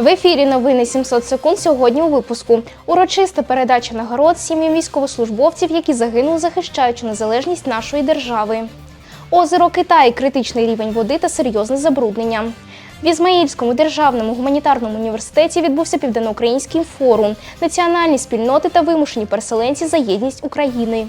В ефірі новини 700 секунд сьогодні у випуску. Урочиста передача нагород сім'ям військовослужбовців, які загинули, захищаючи незалежність нашої держави. Озеро Китай, критичний рівень води та серйозне забруднення. В Ізмаїльському державному гуманітарному університеті відбувся південноукраїнський форум національні спільноти та вимушені переселенці за єдність України.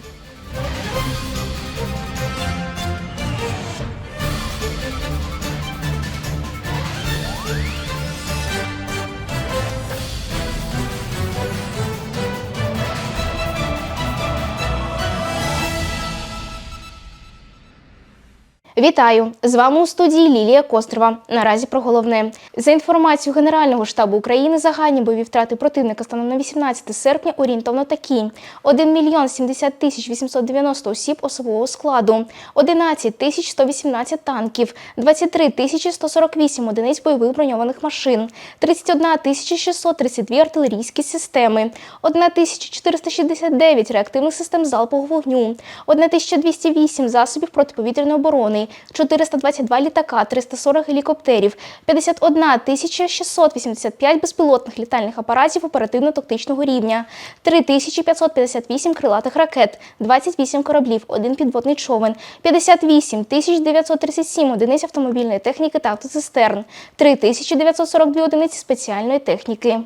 Вітаю! З вами у студії Лілія Кострова. Наразі про головне. За інформацією Генерального штабу України, загальні бойові втрати противника станом на 18 серпня орієнтовно такі: 1 мільйон 70 тисяч 890 осіб особового складу, 11 тисяч 118 танків, 23 тисячі 148 одиниць бойових броньованих машин, 31 тисяча 632 артилерійські системи, 1 тисяча 469 реактивних систем залпового вогню, 1208 засобів протиповітряної оборони, 422 літака, 340 гелікоптерів, 51 тисяча 685 безпілотних літальних апаратів оперативно-тактичного рівня, 3558 крилатих ракет, 28 кораблів, 1 підводний човен, 58 тисяч 937 одиниць автомобільної техніки та автоцистерн, 3942 одиниці спеціальної техніки.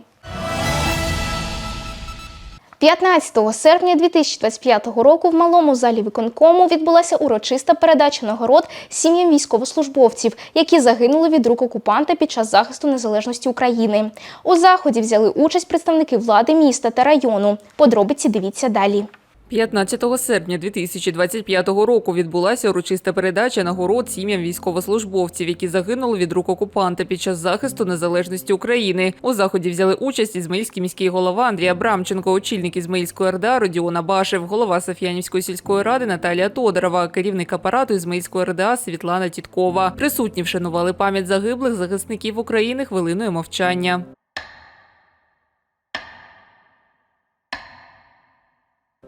15 серпня 2025 року в малому залі виконкому відбулася урочиста передача нагород сім'ям військовослужбовців, які загинули від рук окупанта під час захисту незалежності України. У заході взяли участь представники влади міста та району. Подробиці дивіться далі. 15 серпня 2025 року відбулася урочиста передача нагород сім'ям військовослужбовців, які загинули від рук окупанта під час захисту незалежності України. У заході взяли участь ізмаїльський міський голова Андрій Абрамченко, очільник Ізмаїльської РДА Родіона Башев, голова Софіянівської сільської ради Наталія Тодорова, керівник апарату Ізмаїльської РДА Світлана Тіткова. Присутні вшанували пам'ять загиблих захисників України хвилиною мовчання.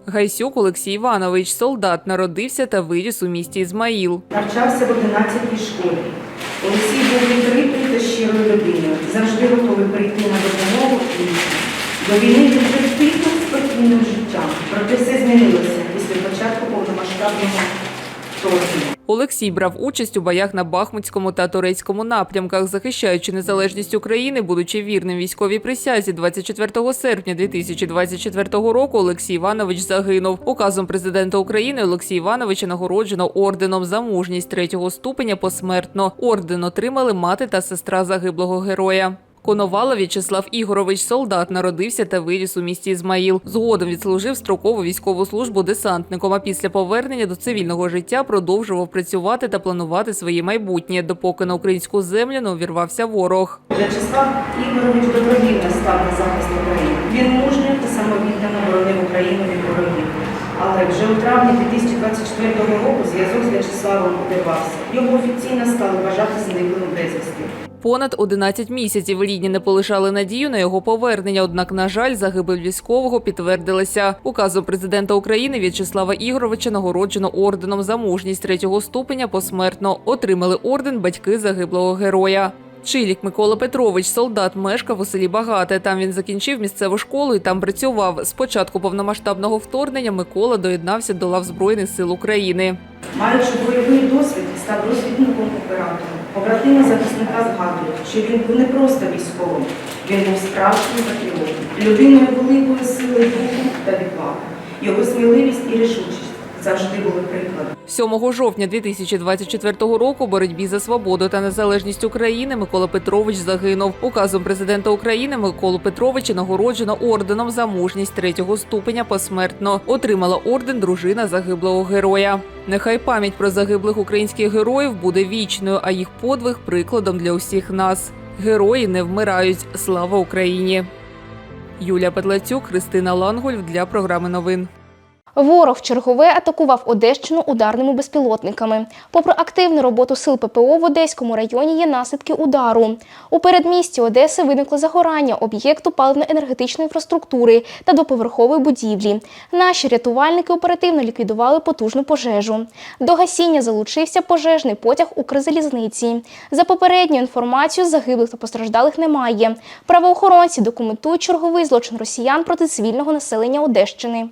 Гайсюк Олексій Іванович, солдат, народився та виріс у місті Ізмаїл. Навчався в 11-й школі. Олексій був відкритий та щирою людиною, завжди готовий прийти на допомогу і До війни він жив тихим, спокійним життям. Проте все змінилося після початку повномасштабного вторгнення. Олексій брав участь у боях на Бахмутському та Турецькому напрямках, захищаючи незалежність України, будучи вірним військовій присязі. 24 серпня 2024 року Олексій Іванович загинув. Указом президента України Олексій Івановича нагороджено орденом за мужність третього ступеня посмертно. Орден отримали мати та сестра загиблого героя. Коновала В'ячеслав Ігорович, солдат, народився та виріс у місті Ізмаїл. Згодом відслужив строкову військову службу десантником. А після повернення до цивільного життя продовжував працювати та планувати своє майбутнє, допоки на українську землю не увірвався ворог. В'ячеслав Ігорович добровільно став на захист України. Він мужньо та самовіддано боронив Україну від ворогів. Але вже у травні 2024 року зв'язок з В'ячеславом обірвався. Його офіційно стали вважати зниклим безвісти. Понад 11 місяців рідні не полишали надію на його повернення. Однак, на жаль, загибель військового підтвердилася. Указом президента України В'ячеслава Ігоровича нагороджено орденом за мужність третього ступеня посмертно. Отримали орден батьки загиблого героя. Чилік Микола Петрович, солдат, мешкав у селі Багате. Там він закінчив місцеву школу і там працював. З початку повномасштабного вторгнення Микола доєднався до лав Збройних сил України. Маючи бойовий досвід, став розвідником оператором. Побратими захисника згадують, що він був не просто військовим, він був справжнім патріотом, людиною великої сили духу та відваги. Його сміливість і рішучість завжди були прикладом. 7 жовтня 2024 року у боротьбі за свободу та незалежність України Микола Петрович загинув. Указом президента України Миколу Петровича нагороджено орденом за мужність третього ступеня посмертно. Отримала орден дружина загиблого героя. Нехай пам'ять про загиблих українських героїв буде вічною, а їх подвиг прикладом для усіх нас. Герої не вмирають. Слава Україні! Юлія Петлацюк, Христина Лангуль для програми новин. Ворог чергове атакував Одещину ударними безпілотниками. Попри активну роботу сил ППО в Одеському районі є наслідки удару. У передмісті Одеси виникло загорання об'єкту паливно-енергетичної інфраструктури та двоповерхової будівлі. Наші рятувальники оперативно ліквідували потужну пожежу. До гасіння залучився пожежний потяг Укрзалізниці. За попередньою інформацією, загиблих та постраждалих немає. Правоохоронці документують черговий злочин росіян проти цивільного населення Одещини.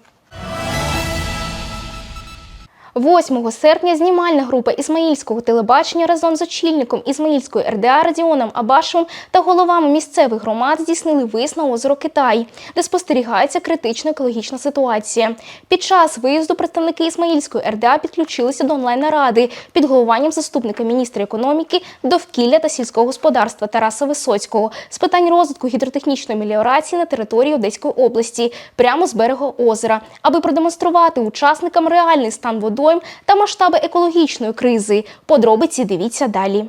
8 серпня знімальна група Ізмаїльського телебачення разом з очільником Ізмаїльської РДА Радіоном Абашевим та головами місцевих громад здійснили виїзд на озеро Китай, де спостерігається критична екологічна ситуація. Під час виїзду представники Ізмаїльської РДА підключилися до онлайн-наради під головуванням заступника міністра економіки, довкілля та сільського господарства Тараса Висоцького з питань розвитку гідротехнічної меліорації на території Одеської області прямо з берега озера, аби продемонструвати учасникам реальний стан водойм та масштаби екологічної кризи. Подробиці дивіться далі.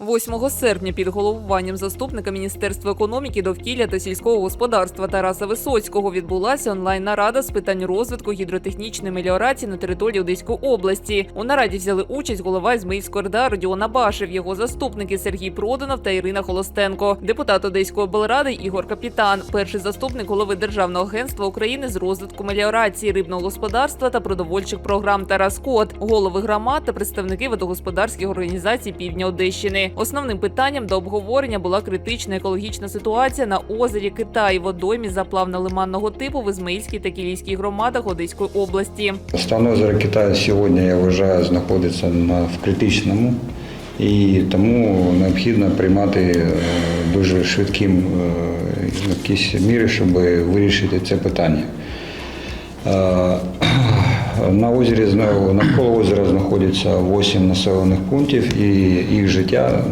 8 серпня під головуванням заступника Міністерства економіки, довкілля та сільського господарства Тараса Висоцького відбулася онлайн-нарада з питань розвитку гідротехнічної меліорації на території Одеської області. У нараді взяли участь голова Ізмаїльської РДА Родіон Абашев, його заступники Сергій Проданов та Ірина Холостенко, депутат Одеської облради Ігор Капітан, перший заступник голови Державного агентства України з розвитку меліорації, рибного господарства та продовольчих програм Тарас Кот, голови громад та представники водогосподарських організацій Півдня Одещини. Основним питанням до обговорення була критична екологічна ситуація на озері Китай, водоймі заплавно-лиманного типу в Ізмаїльській та Кілійській громадах Одеської області. Стан озера Китаю сьогодні, я вважаю, знаходиться на, в критичному і тому необхідно приймати е, дуже швидким е, якісь міри, щоб вирішити це питання. На озері навколо озера знаходиться 8 населених пунктів, і їх життя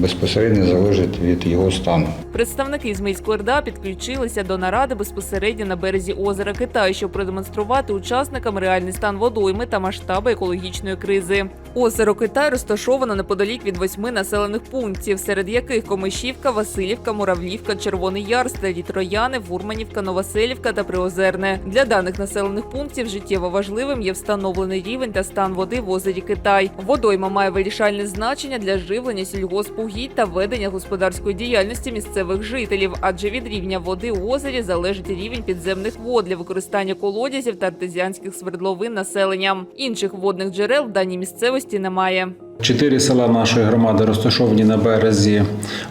безпосередньо залежить від його стану. Представники Ізмаїльської РДА підключилися до наради безпосередньо на березі озера Китаю, щоб продемонструвати учасникам реальний стан водойми та масштаби екологічної кризи. Озеро Китай розташовано неподалік від восьми населених пунктів, серед яких Комишівка, Васильівка, Муравлівка, Червоний Яр, Старі Трояни, Фурманівка, Новоселівка та Приозерне. Для даних населених пунктів життєво важливим є встановлений рівень та стан води в озері Китай. Водойма має вирішальне значення для живлення сільгоспугідь та ведення господарської діяльності місцевих жителів, адже від рівня води у озері залежить рівень підземних вод для використання колодязів та артезіанських свердловин населенням. Інших водних джерел в даній місцевості немає. Чотири села нашої громади розташовані на березі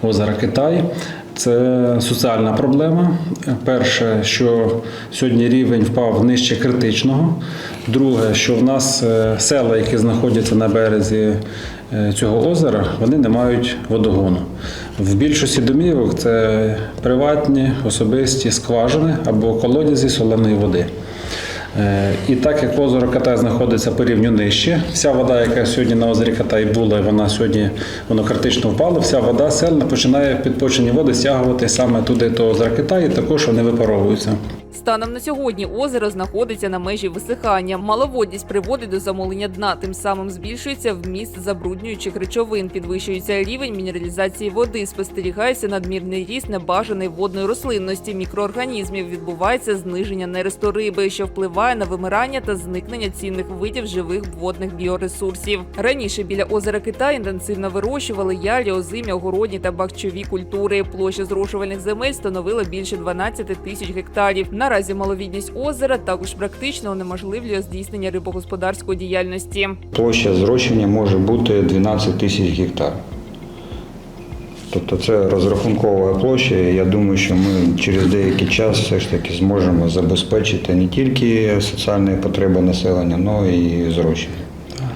озера Китай. Це соціальна проблема. Перше, що сьогодні рівень впав нижче критичного. Друге, що в нас е, села, які знаходяться на березі е, цього озера, вони не мають водогону. В більшості домівок це приватні, особисті скважини або колодязі соленої води. Е, І так як озеро Катай знаходиться по рівню нижче, вся вода, яка сьогодні на озері Катай була, вона сьогодні воно критично впала, вся вода сильно починає підпочені води стягувати саме туди до озера Китай, і також вони випаровуються. Станом на сьогодні озеро знаходиться на межі висихання. Маловодність приводить до замолення дна, тим самим збільшується вміст забруднюючих речовин, підвищується рівень мінералізації води, спостерігається надмірний ріст небажаної водної рослинності мікроорганізмів. Відбувається зниження нересту риби, що впливає на вимирання та зникнення цінних видів живих водних біоресурсів. Раніше біля озера Китай інтенсивно вирощували ялі, озимі, огородні та бахчові культури. Площа зрошувальних земель становила більше 12 тисяч гектарів. Наразі маловідність озера також практично унеможливлює здійснення рибогосподарської діяльності. Площа зрощення може бути 12 тисяч гектар. Тобто це розрахункова площа. Я думаю, що ми через деякий час все ж таки зможемо забезпечити не тільки соціальні потреби населення, але і зрощення.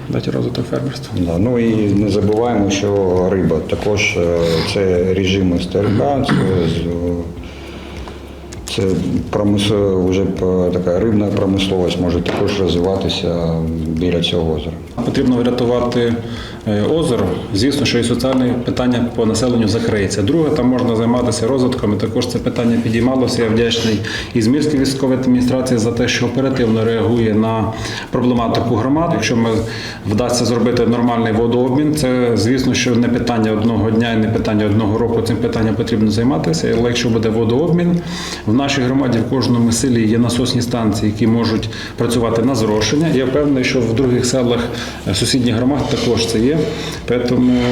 Дати розвиток фермерства. Да. Ну і не забуваємо, що риба також е, це режими СТРК, це, це промислова, вже така рибна промисловість може також розвиватися біля цього озера. Потрібно врятувати е, озеро. Звісно, що і соціальне питання по населенню закриється. Друге, там можна займатися розвитком. І також це питання підіймалося. Я вдячний Ізмірській військовій адміністрації за те, що оперативно реагує на проблематику громад. Якщо ми вдасться зробити нормальний водообмін, це звісно, що не питання одного дня і не питання одного року. Цим питанням потрібно займатися. Але якщо буде водообмін, в нашій громаді в кожному селі є насосні станції, які можуть працювати на зрошення. Я впевнений, що в других селах сусідніх громад також це є. Тому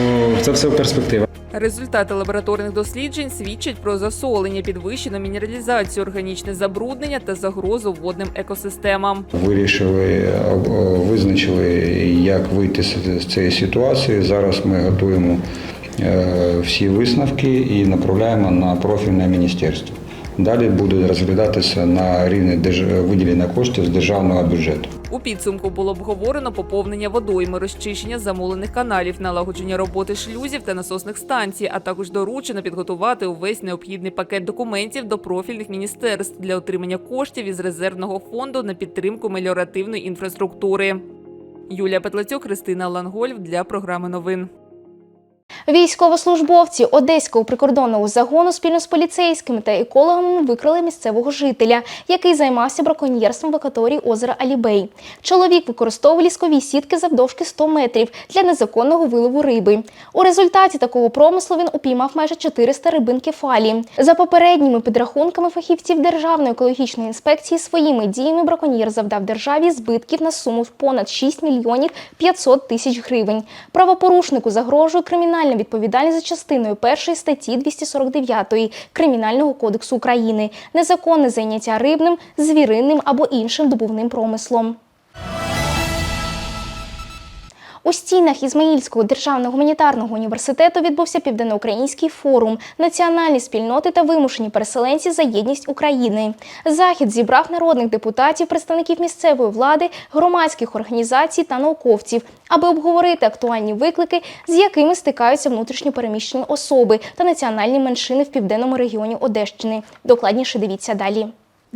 це все в перспективі. Результати лабораторних досліджень свідчать про засолення, підвищену мінералізацію, органічне забруднення та загрозу водним екосистемам. Вирішили, е, е, визначили, як вийти з цієї ситуації. Зараз ми готуємо е, всі висновки і направляємо на профільне міністерство. Далі буде розглядатися на рівні виділення коштів з державного бюджету. У підсумку було обговорено поповнення водойми, розчищення замулених каналів, налагодження роботи шлюзів та насосних станцій, а також доручено підготувати увесь необхідний пакет документів до профільних міністерств для отримання коштів із резервного фонду на підтримку меліоративної інфраструктури. Юлія Петлацюк, Христина Лангольф для програми новин. Військовослужбовці Одеського прикордонного загону спільно з поліцейськими та екологами викрили місцевого жителя, який займався браконьєрством в акваторії озера Алібей. Чоловік використовував ліскові сітки завдовжки 100 метрів для незаконного вилову риби. У результаті такого промислу він упіймав майже 400 рибин кефалі. За попередніми підрахунками фахівців Державної екологічної інспекції своїми діями браконьєр завдав державі збитків на суму в понад 6 мільйонів 500 тисяч гривень. Правопорушнику загрожує кримінальна відповідальність за частиною першої статті 249 Кримінального кодексу України незаконне зайняття рибним, звіринним або іншим добувним промислом. У стінах Ізмаїльського державного гуманітарного університету відбувся південноукраїнський форум Національні спільноти та вимушені переселенці за єдність України. Захід зібрав народних депутатів, представників місцевої влади, громадських організацій та науковців, аби обговорити актуальні виклики, з якими стикаються внутрішньо переміщені особи та національні меншини в південному регіоні Одещини. Докладніше дивіться далі.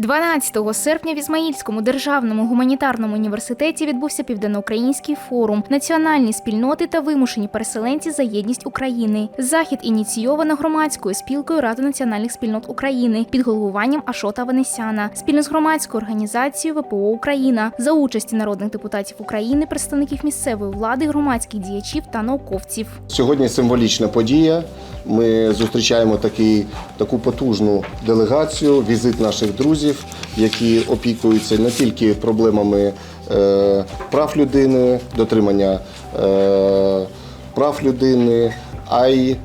12 серпня в Ізмаїльському державному гуманітарному університеті відбувся південноукраїнський форум Національні спільноти та вимушені переселенці за єдність України. Захід ініційовано громадською спілкою Ради національних спільнот України під головуванням Ашота Венесяна, спільно з громадською організацією ВПО Україна за участі народних депутатів України, представників місцевої влади, громадських діячів та науковців. Сьогодні символічна подія. Ми зустрічаємо такий, таку потужну делегацію, візит наших друзів, які опікуються не тільки проблемами е, прав людини, дотримання е, прав людини, а й е,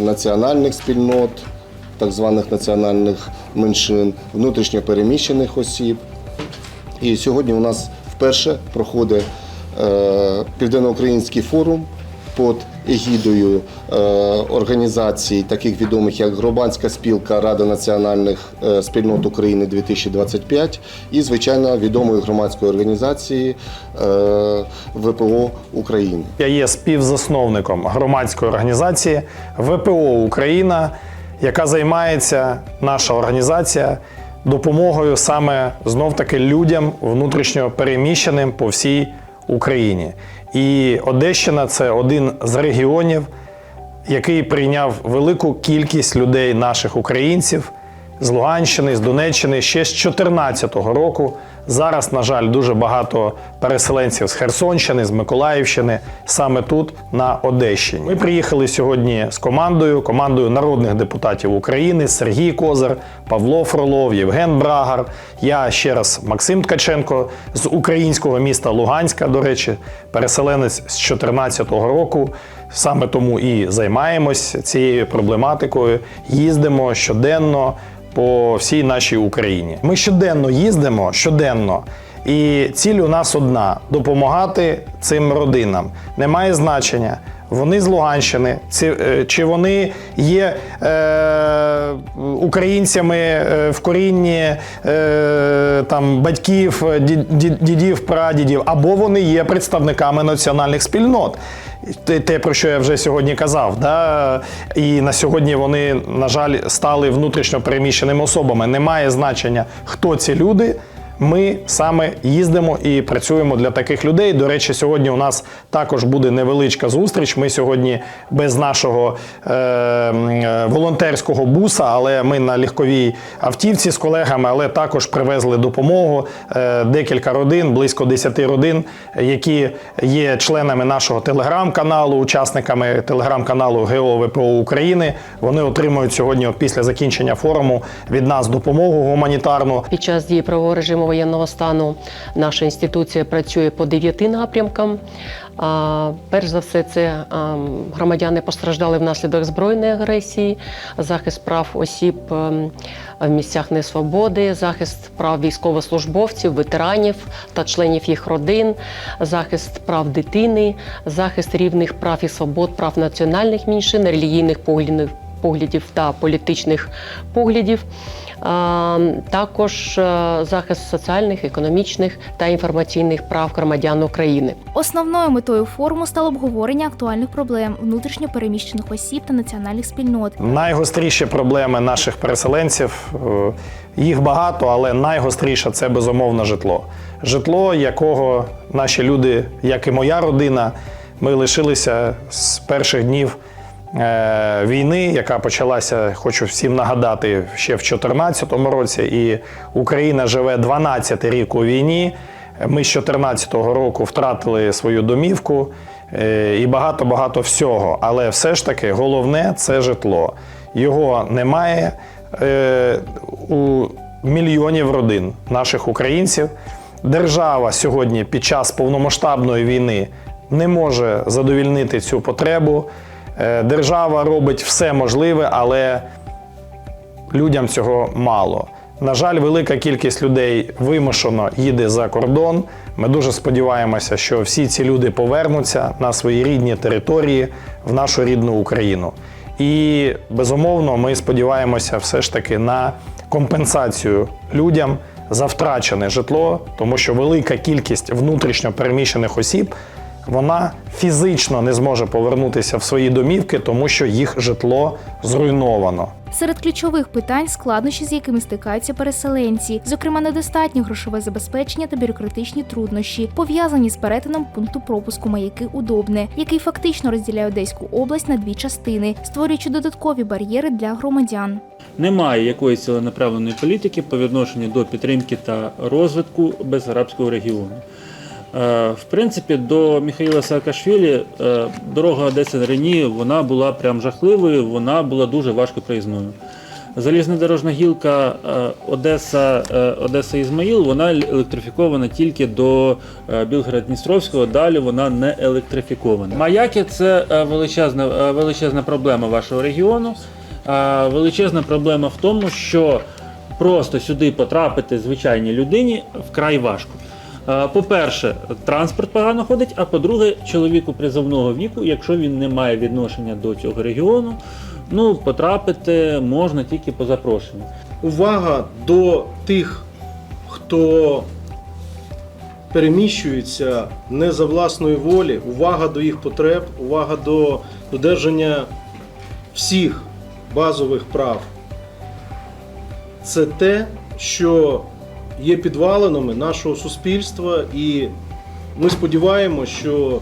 національних спільнот, так званих національних меншин, внутрішньо переміщених осіб. І сьогодні у нас вперше проходить е, Південноукраїнський форум під егідою е, організацій, таких відомих як Громадська спілка Рада національних е, спільнот України 2025 і, звичайно, відомої громадської організації е, ВПО України. Я є співзасновником громадської організації ВПО Україна, яка займається наша організація допомогою саме знов таки людям внутрішньо переміщеним по всій Україні. І Одещина це один з регіонів, який прийняв велику кількість людей, наших українців з Луганщини, з Донеччини ще з 2014 року. Зараз, на жаль, дуже багато переселенців з Херсонщини, з Миколаївщини, саме тут, на Одещині. Ми приїхали сьогодні з командою, командою народних депутатів України: Сергій Козар, Павло Фролов, Євген Брагар. Я ще раз Максим Ткаченко з українського міста Луганська, до речі, переселенець з 2014 року. Саме тому і займаємось цією проблематикою. Їздимо щоденно по всій нашій Україні. Ми щоденно їздимо, щоденно. І ціль у нас одна допомагати цим родинам. Немає значення. Вони з Луганщини, е, чи вони є е, українцями е, в корінні е, там, батьків, ді- ді- дідів, прадідів, або вони є представниками національних спільнот. Те, про що я вже сьогодні казав, да? і на сьогодні вони, на жаль, стали внутрішньо переміщеними особами. Немає значення, хто ці люди. Ми саме їздимо і працюємо для таких людей. До речі, сьогодні у нас також буде невеличка зустріч. Ми сьогодні без нашого е, е, волонтерського буса, але ми на легковій автівці з колегами, але також привезли допомогу. Е, декілька родин, близько 10 родин, які є членами нашого телеграм-каналу, учасниками телеграм-каналу ГО ВПО України. Вони отримують сьогодні, після закінчення форуму, від нас допомогу гуманітарну. Під час дії правового режиму воєнного стану наша інституція працює по дев'яти напрямкам. Перш за все, це громадяни постраждали внаслідок збройної агресії, захист прав осіб ем, в місцях несвободи, захист прав військовослужбовців, ветеранів та членів їх родин, захист прав дитини, захист рівних прав і свобод, прав національних меншин, релігійних поглядів та політичних поглядів. Також е, захист соціальних, економічних та інформаційних прав громадян України. Основною метою форуму стало обговорення актуальних проблем внутрішньо переміщених осіб та національних спільнот. Найгостріші проблеми наших переселенців е, їх багато, але найгостріше це безумовно житло. Житло, якого наші люди, як і моя родина, ми лишилися з перших днів війни, яка почалася, хочу всім нагадати, ще в 2014 році. І Україна живе 12 рік у війні. Ми з 2014 року втратили свою домівку е, і багато-багато всього. Але все ж таки головне це житло. Його немає е, у мільйонів родин наших українців. Держава сьогодні під час повномасштабної війни не може задовільнити цю потребу. Е, Держава робить все можливе, але людям цього мало. На жаль, велика кількість людей вимушено їде за кордон. Ми дуже сподіваємося, що всі ці люди повернуться на свої рідні території в нашу рідну Україну. І безумовно, ми сподіваємося все ж таки на компенсацію людям за втрачене житло, тому що велика кількість внутрішньо переміщених осіб вона фізично не зможе повернутися в свої домівки, тому що їх житло зруйновано. Серед ключових питань складнощі, з якими стикаються переселенці, зокрема недостатнє грошове забезпечення та бюрократичні труднощі, пов'язані з перетином пункту пропуску маяки Удобне, який фактично розділяє Одеську область на дві частини, створюючи додаткові бар'єри для громадян. Немає якоїсь ціленаправленої політики по відношенню до підтримки та розвитку безарабського регіону. Е, В принципі, до Михайла Саакашвілі е, дорога Одеса Рені вона була прям жахливою, вона була дуже важко проїзною. Залізнодорожна гілка е, Одеса, Одеса Ізмаїл, вона електрифікована тільки до Білгород-Дністровського, далі вона не електрифікована. Маяки це величезна, величезна проблема вашого регіону. Величезна проблема в тому, що просто сюди потрапити звичайній людині вкрай важко. Е, По-перше, транспорт погано ходить, а по-друге, чоловіку призовного віку, якщо він не має відношення до цього регіону, ну потрапити можна тільки по запрошенню. увага до тих, хто переміщується не за власної волі, увага до їх потреб, увага до додержання всіх базових прав. Це те, що є підвалинами нашого суспільства, і ми сподіваємося, що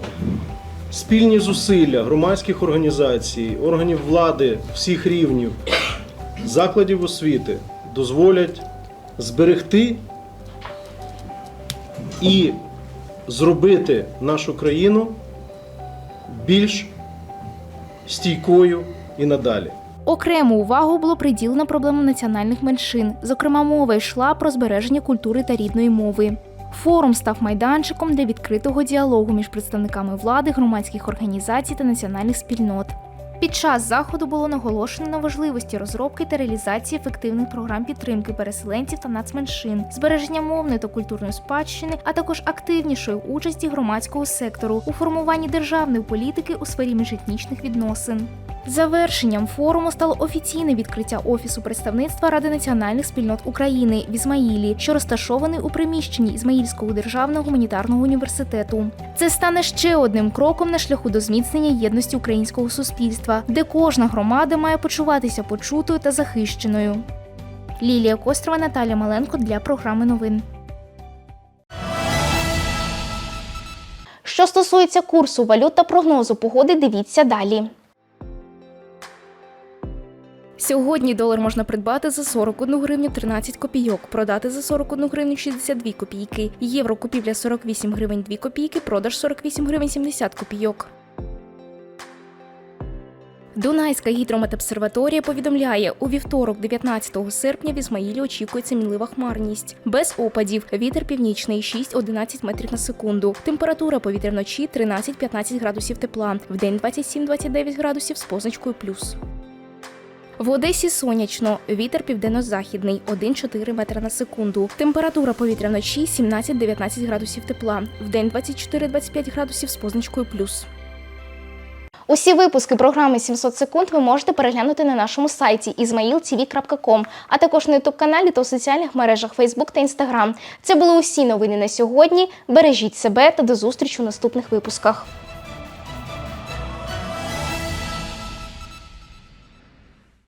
спільні зусилля громадських організацій, органів влади всіх рівнів, закладів освіти дозволять зберегти і зробити нашу країну більш стійкою і надалі. Окрему увагу було приділено проблемам національних меншин. Зокрема, мова йшла про збереження культури та рідної мови. Форум став майданчиком для відкритого діалогу між представниками влади, громадських організацій та національних спільнот. Під час заходу було наголошено на важливості розробки та реалізації ефективних програм підтримки переселенців та нацменшин, збереження мовної та культурної спадщини, а також активнішої участі громадського сектору у формуванні державної політики у сфері міжетнічних відносин. Завершенням форуму стало офіційне відкриття офісу представництва Ради національних спільнот України в Ізмаїлі, що розташований у приміщенні Ізмаїльського державного гуманітарного університету. Це стане ще одним кроком на шляху до зміцнення єдності українського суспільства, де кожна громада має почуватися почутою та захищеною. Лілія Кострова, Наталя Маленко для програми новин. Що стосується курсу валют та прогнозу погоди, дивіться далі. Сьогодні долар можна придбати за 41 гривню 13 копійок, продати за 41 гривню 62 копійки. Євро купівля 48 гривень 2 копійки, продаж 48 гривень 70 копійок. Дунайська гідрометобсерваторія повідомляє, у вівторок, 19 серпня, в Ізмаїлі очікується мінлива хмарність. Без опадів. Вітер північний 6-11 метрів на секунду. Температура повітря вночі 13-15 градусів тепла. Вдень 27-29 градусів з позначкою плюс. В Одесі сонячно. Вітер південно-західний 1-4 метра на секунду. Температура повітря вночі 17-19 градусів тепла. Вдень 24-25 градусів з позначкою плюс. Усі випуски програми 700 секунд ви можете переглянути на нашому сайті izmailtv.com, а також на youtube каналі та у соціальних мережах Facebook та Instagram. Це були усі новини на сьогодні. Бережіть себе та до зустрічі у наступних випусках.